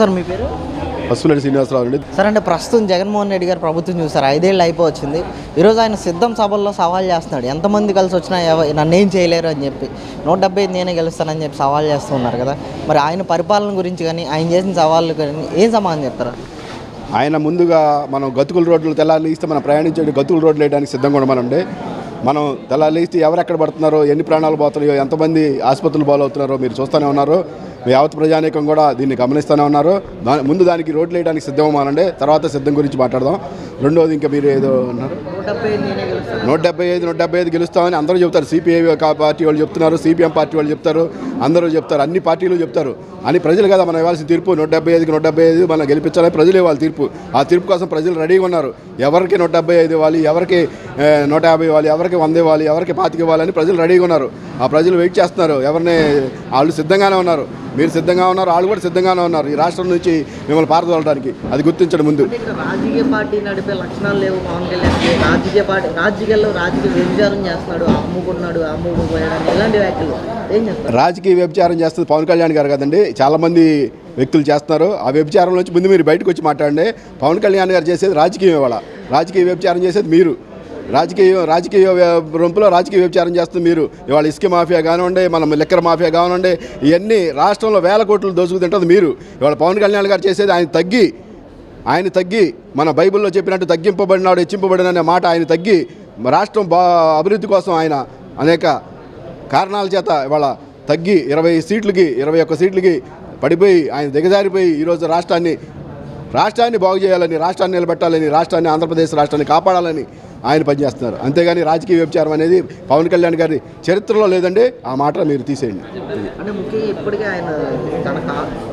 Sir మీ పేరు? పసుపులేటి శ్రీనివాసరావు అండి. Sir అంటే ప్రస్తుతం జగన్మోహన్ రెడ్డి గారు ప్రభుత్వం చూసారు? ఐదేళ్ళు అయిపోవచ్చింది. ఈరోజు ఆయన సిద్ధం సభల్లో సవాల్ చేస్తున్నాడు. ఎంతమంది కలిసి వచ్చినా నన్ను ఏం చేయలేరు అని చెప్పి. నూట డెబ్బై నేనే గెలుస్తానని చెప్పి సవాల్ చేస్తున్నారు కదా. మరి ఆయన పరిపాలన గురించి కానీ ఆయన చేసిన సవాళ్ళు కానీ ఏం సమాధానం చెప్తారు? ఆయన ముందుగా మనం గతుకుల రోడ్లు తెల్లారి ఇస్తే మనం ప్రయాణించే గతుకుల రోడ్లు వేయడానికి సిద్ధంగా ఉండమనండి మనం తెల్లారి ఇస్తే ఎవరెక్కడ పడుతున్నారో ఎన్ని ప్రాణాలు పోతున్నాయో ఎంతమంది ఆసుపత్రులు పాలవుతున్నారో మీరు చూస్తూనే ఉన్నారు. యావత్ ప్రజానీకం కూడా దీన్ని గమనిస్తూనే ఉన్నారు. దాని ముందు దానికి రోడ్లు వేయడానికి సిద్ధమనండి తర్వాత సిద్ధం గురించి మాట్లాడదాం. రెండోది ఇంకా మీరు ఏదో అన్నారు. నూట డెబ్బై ఐదు నూట డెబ్బై ఐదు గెలుస్తామని అందరూ చెప్తారు సిపిఐ పార్టీ వాళ్ళు చెప్తున్నారు సిపిఎం పార్టీ వాళ్ళు చెప్తారు అందరూ చెప్తారు అన్ని పార్టీలు చెప్తారు. అని ప్రజలు కదా మనం ఇవ్వాల్సిన తీర్పు. నూట డెబ్బై ఐదుకి నూట డెబ్బై ఐదు మనం గెలిపించాలని ప్రజలు ఇవ్వాలి తీర్పు. ఆ తీర్పు కోసం ప్రజలు రెడీగా ఉన్నారు. ఎవరికి నూట డెబ్బై ఐదు ఇవ్వాలి ఎవరికి నూట యాభై ఇవ్వాలి ఎవరికి వంద ఇవ్వాలి ఎవరికి పాతికి ఇవ్వాలని ప్రజలు రెడీగా ఉన్నారు. ఆ ప్రజలు వెయిట్ చేస్తున్నారు. ఎవరిని వాళ్ళు సిద్ధంగానే ఉన్నారు. మీరు సిద్ధంగా ఉన్నారు వాళ్ళు కూడా సిద్ధంగానే ఉన్నారు. ఈ రాష్ట్రం నుంచి మిమ్మల్ని పారదోలడానికి. అది గుర్తించడం ముందు. రాజకీయ పార్టీ నడిపే లక్షణాలు లేవు రాజకీయ పార్టీ రాజకీయాల్లో రాజకీయ వ్యభిచారం చేస్తున్నాడు అమ్ముకున్నాడు అమ్ముకుపోయాడు ఇలాంటి వ్యాఖ్యలు ఏం చేస్తారు? రాజకీయ వ్యభిచారం చేస్తుంది పవన్ కళ్యాణ్ గారు కదండి. చాలామంది వ్యక్తులు చేస్తున్నారు. ఆ వ్యభిచారం నుంచి ముందు మీరు బయటకు వచ్చి మాట్లాడండి. పవన్ కళ్యాణ్ గారు చేసేది రాజకీయం ఇవాళ. రాజకీయ వ్యభిచారం చేసేది మీరు. రాజకీయ రాజకీయ రొంపులో రాజకీయ వ్యభిచారం చేస్తుంది మీరు. ఇవాళ ఇసుక మాఫియా కానివ్వండి మనం లిక్కర్ మాఫియా కానివ్వండి ఇవన్నీ రాష్ట్రంలో వేల కోట్లు దోసుకు తింటుంది మీరు. ఇవాళ పవన్ కళ్యాణ్ గారు చేసేది ఆయన తగ్గి ఆయన తగ్గి మన బైబిల్లో చెప్పినట్టు తగ్గింపబడినాడు హెచ్చింపబడిన అనే మాట ఆయన తగ్గి రాష్ట్రం బా అభివృద్ధి కోసం ఆయన అనేక కారణాల చేత ఇవాళ తగ్గి ఇరవై సీట్లకి ఇరవై ఒక్క సీట్లకి పడిపోయి ఆయన దిగజారిపోయి ఈరోజు రాష్ట్రాన్ని రాష్ట్రాన్ని బాగు చేయాలని రాష్ట్రాన్ని నిలబెట్టాలని రాష్ట్రాన్ని ఆంధ్రప్రదేశ్ రాష్ట్రాన్ని కాపాడాలని ఆయన పనిచేస్తున్నారు. అంతేగాని రాజకీయ వ్యభిచారం అనేది పవన్ కళ్యాణ్ గారి చరిత్రలో లేదండి. ఆ మాట మీరు తీసేయండి. అంటే ముఖ్యంగా ఇప్పటికే ఆయన తన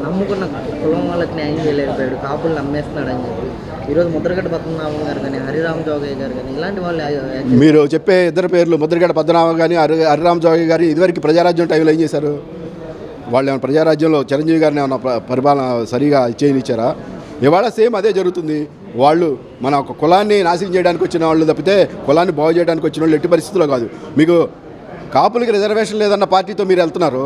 నమ్ముకున్న కులం వాళ్ళకి న్యాయం చేయలేకపోయాడు. కాపులు నమ్మేస్తున్నాడు అని చెప్పి. ఈరోజు ముద్రగడ్డ పద్మనాభం గారు కానీ హరిరామ్ జోగయ్య గారు కానీ ఇలాంటి వాళ్ళు మీరు చెప్పే ఇద్దరు పేర్లు ముద్రగడ పద్మనాభం కానీ హరి హరిరామ్ జోగయ్య గారు ఇదివరకు ప్రజారాజ్యం టైంలో ఏం చేశారు? వాళ్ళు ఏమైనా ప్రజారాజ్యంలో చిరంజీవి గారిని ఏమైనా పరిపాలన సరిగా చేయనిచ్చారా ఇవాళ సేమ్ అదే జరుగుతుంది. వాళ్ళు మన ఒక కులాన్ని నాశనం చేయడానికి వచ్చిన వాళ్ళు తప్పితే కులాన్ని బాగు చేయడానికి వచ్చిన వాళ్ళు ఎట్టి పరిస్థితుల్లో కాదు. మీకు కాపులకి రిజర్వేషన్ లేదన్న పార్టీతో మీరు వెళ్తున్నారు.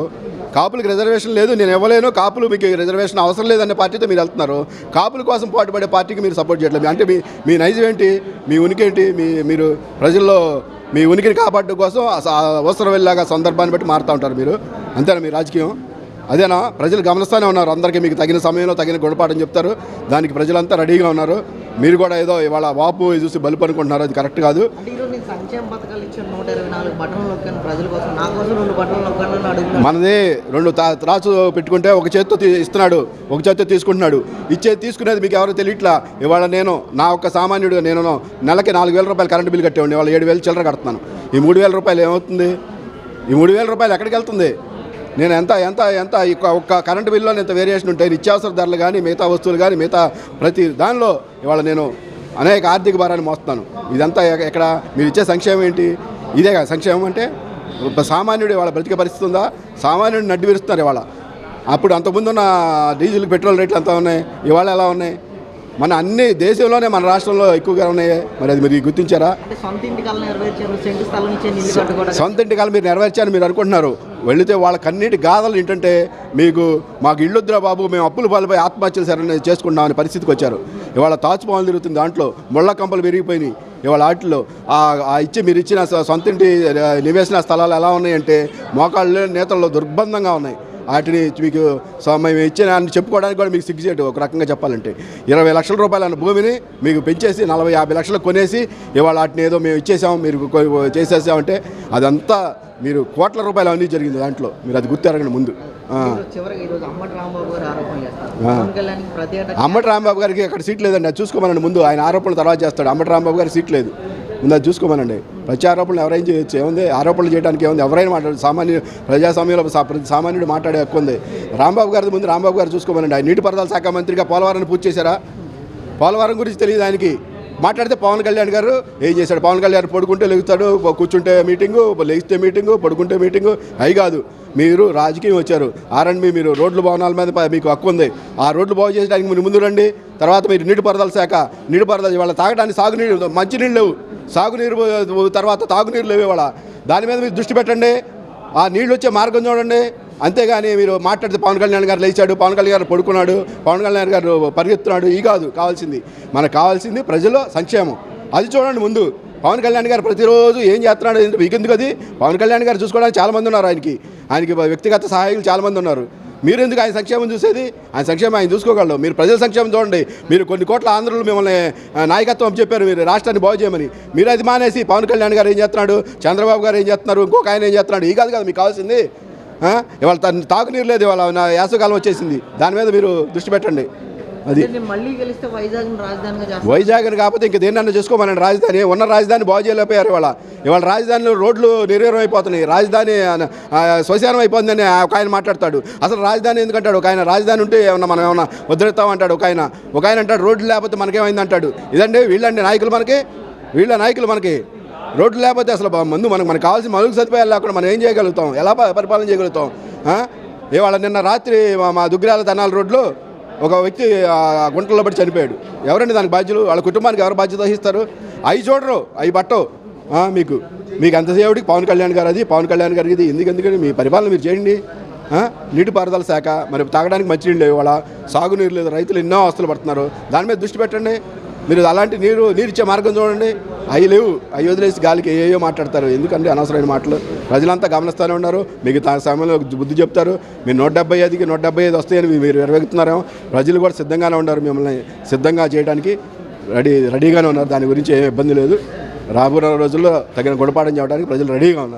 కాపులకు రిజర్వేషన్ లేదు నేను ఇవ్వలేను కాపులు మీకు రిజర్వేషన్ అవసరం లేదనే పార్టీతో మీరు వెళ్తున్నారు. కాపుల కోసం పాటుపడే పార్టీకి మీరు సపోర్ట్ చేయట్లేదు. అంటే మీ మీ నైజం ఏంటి? మీ ఉనికి ఏంటి? మీ మీరు ప్రజల్లో మీ ఉనికిని కాపాడడం కోసం అవసరం వెళ్ళాగా సందర్భాన్ని బట్టి మారుతూ ఉంటారు మీరు. అంతేనా మీ రాజకీయం? అదేనా? ప్రజలు గమనిస్తూనే ఉన్నారు. అందరికీ మీకు తగిన సమయంలో తగిన గుణపాఠం చెప్తారు. దానికి ప్రజలంతా రెడీగా ఉన్నారు. మీరు కూడా ఏదో ఇవాళ వాపు చూసి బలుపు అనుకుంటున్నారు. అది కరెక్ట్ కాదు. సంక్షేమ పథకాలు ఇచ్చిన నూట ఇరవై నాలుగు బట్టలు నొక్కాను ప్రజల కోసం. నా కోసం రెండు బట్టలు నొక్కాను అడుగుతున్నాను మనది రెండు త్రాసు పెట్టుకుంటే ఒక చేత్తో తీ- ఇస్తున్నాడు. ఒక చేత్తో తీసుకుంటున్నాడు. ఇచ్చేది తీసుకునేది మీకు ఎవరో తెలియట్లా? ఇవాళ నేను నా ఒక్క సామాన్యుడు నేను నెలకి నాలుగు వేల రూపాయలు కరెంట్ బిల్ కట్టేవాడిని. ఇవాళ ఏడు వేలు చిల్లర కడుతున్నాను. ఈ మూడు వేల రూపాయలు ఏమవుతుంది? ఈ మూడు వేల రూపాయలు ఎక్కడికి వెళ్తుంది? నేను ఎంత ఎంత ఎంత ఒక్క- కరెంటు బిల్లులో ఎంత వేరియేషన్ ఉంటాయి నిత్యావసర ధరలు కానీ మిగతా వస్తువులు కానీ మిగతా ప్రతి దానిలో ఇవాళ నేను అనేక ఆర్థిక భారాన్ని మోస్తున్నాను. ఇదంతా ఇక్కడ మీరు ఇచ్చే సంక్షేమం ఏంటి? ఇదే కదా సంక్షేమం అంటే సామాన్యుడు ఇవాళ బ్రతికే పరిస్థితి ఉందా? సామాన్యుడిని నడ్డి విరుస్తున్నారు ఇవాళ. అప్పుడు అంతకుముందు ఉన్న డీజిల్ పెట్రోల్ రేట్లు ఎంత ఉన్నాయి? ఇవాళ ఎలా ఉన్నాయి? మన అన్ని దేశంలోనే మన రాష్ట్రంలో ఎక్కువగా ఉన్నాయి. మరి అది మీరు గుర్తించారా? సొంత ఇంటి ఇంటికాలు మీరు నెరవేర్చారని మీరు అనుకుంటున్నారు. వెళితే వాళ్ళ కన్నీటి గాథలు ఏంటంటే మీకు మాకు ఇల్లుద్రా బాబు మేము అప్పులు పాలపై ఆత్మహత్యలు సరైన చేసుకుంటామనే పరిస్థితికి వచ్చారు. ఇవాళ తాచుపాలు తిరుగుతుంది దాంట్లో ముళ్ళ కంపలు పెరిగిపోయినాయి ఇవాళ వాటిలో ఆ ఇచ్చి మీరు ఇచ్చిన సొ- సొంత ఇంటి ఆ, నివేశన స్థలాలు ఎలా ఉన్నాయంటే మోకాళ్ళు నేతల్లో దుర్బంధంగా ఉన్నాయి. వాటిని మీకు మేము ఇచ్చిన అని చెప్పుకోవడానికి కూడా మీకు సిగ్గుచేటు ఒక రకంగా చెప్పాలంటే. ఇరవై లక్షల రూపాయల భూమిని మీకు పెంచేసి నలభై యాభై లక్షలు కొనేసి ఇవాళ వాటిని ఏదో మేము ఇచ్చేసాం మీరు చేసేసామంటే అదంతా మీరు కోట్ల రూపాయలు అన్నీ జరిగింది దాంట్లో. మీరు అది గుర్తెరగండి ముందు. అమ్మటి రాంబాబు గారు అమ్మటి గారికి అక్కడ సీట్ లేదండి. అది చూసుకోమనండి ముందు. ఆయన ఆరోపణలు తర్వాత చేస్తాడు. అమ్మటి రాంబాబు గారికి సీట్ లేదు. ముందు చూసుకోమనండి. ప్రతి ఆరోపణలు ఎవరైనా చేయొచ్చు. ఏముంది? ఆరోపణలు చేయడానికి ఏముంది? ఎవరైనా మాట్లాడు సామాన్య ప్రజాస్వామ్యంలో ప్రతి సామాన్యుడు మాట్లాడే హక్కు ఉంది. రాంబాబు గారి ముందు రాంబాబు గారు చూసుకోమనండి. ఆయన నీటిపారుదల శాఖ మంత్రిగా పోలవరాన్ని పూర్తి చేశారా? పోలవరం గురించి తెలియదు ఆయనకి. మాట్లాడితే పవన్ కళ్యాణ్ గారు ఏం చేశాడు? పవన్ కళ్యాణ్ పడుకుంటే లెగుతాడు కూర్చుంటే మీటింగు లెగిస్తే మీటింగు పడుకుంటే మీటింగు. అయి కాదు. మీరు రాజకీయం వచ్చారు. ఆర్ఎండ్బి మీరు రోడ్లు భవనాల మీద మీకు హక్కు ఉంది. ఆ రోడ్లు బాగు చేయడానికి మీరు ముందు రండి. తర్వాత మీరు నీటిపారుదల శాఖ నీటిపారుదల ఇవాళ తాగడానికి సాగునీరు మంచినీళ్ళు లేవు. సాగునీరు తర్వాత తాగునీరు లేవు ఇవాళ. దాని మీద మీరు దృష్టి పెట్టండి. ఆ నీళ్ళు వచ్చే మార్గం చూడండి. అంతేగాని మీరు మాట్లాడితే పవన్ కళ్యాణ్ గారు లేచాడు పవన్ కళ్యాణ్ గారు పడుకున్నాడు పవన్ కళ్యాణ్ గారు పరిగెత్తున్నాడు ఈ కాదు కావాల్సింది. మనకు కావాల్సింది ప్రజల సంక్షేమం. అది చూడండి ముందు. పవన్ కళ్యాణ్ గారు ప్రతిరోజు ఏం చేస్తున్నాడు ఏంటి మీకెందుకు అది? పవన్ కళ్యాణ్ గారు చూసుకోవడానికి చాలామంది ఉన్నారు ఆయనకి. ఆయనకి వ్యక్తిగత సహాయకులు చాలామంది ఉన్నారు. మీరు ఎందుకు ఆయన సంక్షేమం చూసేది? ఆయన సంక్షేమం ఆయన చూసుకోగలరు మీరు ప్రజల సంక్షేమం చూడండి. మీరు కొన్ని కోట్ల ఆంధ్రులు మిమ్మల్ని నాయకత్వం చెప్పారు మీరు రాష్ట్రాన్ని బాగు చేయమని. మీరు అది మానేసి పవన్ కళ్యాణ్ గారు ఏం చేస్తున్నాడు? చంద్రబాబు గారు ఏం చేస్తున్నారు? ఇంకొక ఆయన ఏం చేస్తున్నాడు? ఈ కాదు కదా మీకు కావాల్సింది. ఇవాళ తాగునీరు లేదు ఇవాళ యాసకాలం వచ్చేసింది. దాని మీద మీరు దృష్టి పెట్టండి. అది వైజాగ్ కాకపోతే ఇంక దేన్నన్నా చేసుకోమనండి రాజధాని ఉన్న రాజధాని బాగు చేయలేకపోయారు ఇవాళ. ఇవాళ రాజధానిలో రోడ్లు నిర్వీర్యం అయిపోతున్నాయి రాజధాని ఆ, శ్మశానం అయిపోతుందని ఒక ఆయన మాట్లాడతాడు. అసలు రాజధాని ఎందుకంటాడు? ఒక ఆయన రాజధాని ఉంటే ఏమన్నా మనం ఏమన్నా ఉద్ధరిస్తాం అంటాడు ఒక ఆయన. ఒక ఆయన అంటాడు రోడ్లు లేకపోతే మనకేమైంది అంటాడు. ఇదండి వీళ్ళండి నాయకులు మనకి వీళ్ళ నాయకులు మనకి. రోడ్లు లేకపోతే అసలు ముందు మనకు మనకు కావాల్సిన మలుగు సదుపాయాలు లేకుండా మనం ఏం చేయగలుగుతాం? ఎలా పరిపాలన చేయగలుగుతాం? ఇవాళ నిన్న రాత్రి మా- మా దుగ్గిరాల తనాల రోడ్లో ఒక వ్యక్తి ఆ గుంటల్లో పడి చనిపోయాడు. ఎవరండి దానికి బాధ్యులు? వాళ్ళ కుటుంబానికి ఎవరు బాధ్యత వహిస్తారు? అవి చూడరు అవి పట్టవు. మీకు మీకు ఎంతసేపటికి పవన్ కళ్యాణ్ గారు అది పవన్ కళ్యాణ్ గారికి ఇది ఎందుకు ఎందుకని మీ పరిపాలన మీరు చేయండి. నీటిపారుదల శాఖ మరి తాగడానికి మంచినీళ్ళు లేవు వాళ్ళ సాగునీరు లేదు రైతులు ఎన్నో అవస్థలు పడుతున్నారు. దాని మీద దృష్టి పెట్టండి. మీరు అలాంటి నీరు నీరు ఇచ్చే మార్గం చూడండి. అవి లేవు. అవి వదిలేసి గాలికి ఏయో మాట్లాడతారు? ఎందుకంటే అనవసరమైన మాటలు? ప్రజలంతా గమనిస్తూనే ఉన్నారు. మీకు తన సమయంలో బుద్ధి చెప్తారు. మీరు నూట డెబ్బై ఐదుకి నూట డెబ్బై ఐదు వస్తాయని మీరు ఎరవెగుతున్నారేమో. ప్రజలు కూడా సిద్ధంగానే ఉన్నారు మిమ్మల్ని సిద్ధంగా చేయడానికి. రెడీ రెడీగానే ఉన్నారు. దాని గురించి ఏం ఇబ్బంది లేదు. రాబోయే రోజుల్లో తగిన గుణపాఠం చేయడానికి ప్రజలు రెడీగా ఉన్నారు.